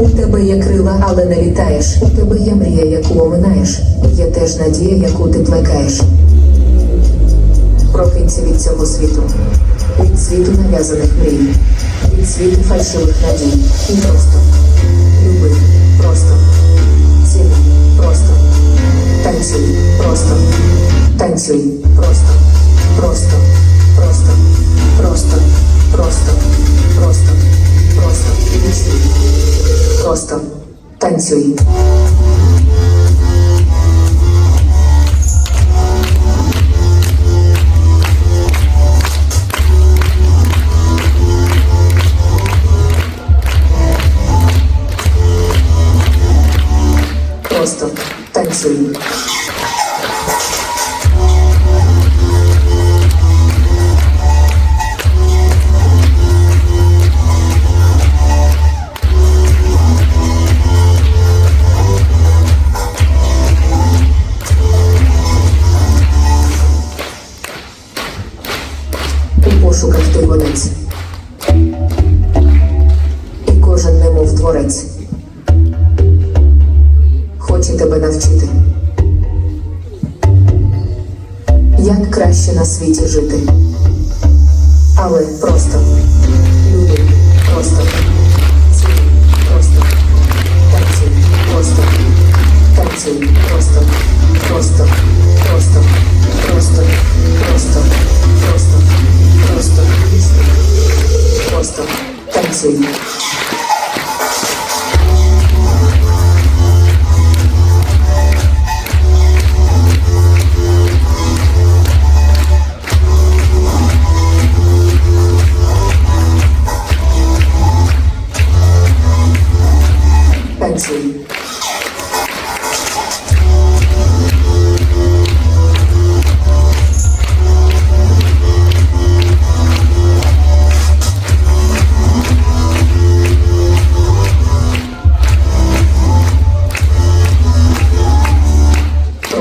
У тебе є крила, але не літаєш. У тебе є мрія, яку оминаєш. Є теж надія, яку ти плекаєш. Прокинься від цього світу, від світу нав'язаних мрій, від світу фальшивих надій. І просто. Люби, просто. Ціни, просто. Танцюй, просто. Танцюй, просто, Просто танцюй. Просто танцюй. Пошуках ти гонець. І кожен немов творець хоче тебе навчити. Як краще на світі жити. Але просто танцюй, просто, просто, просто, просто, просто, просто, просто, Señor.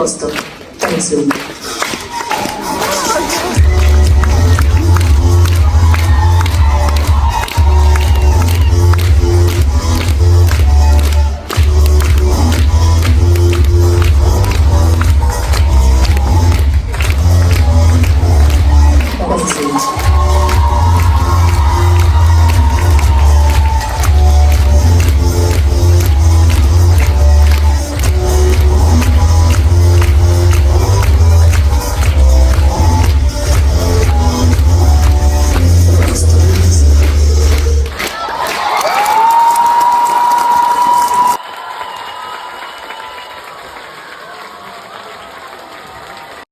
వస్తుంది. థ్యాంక్స్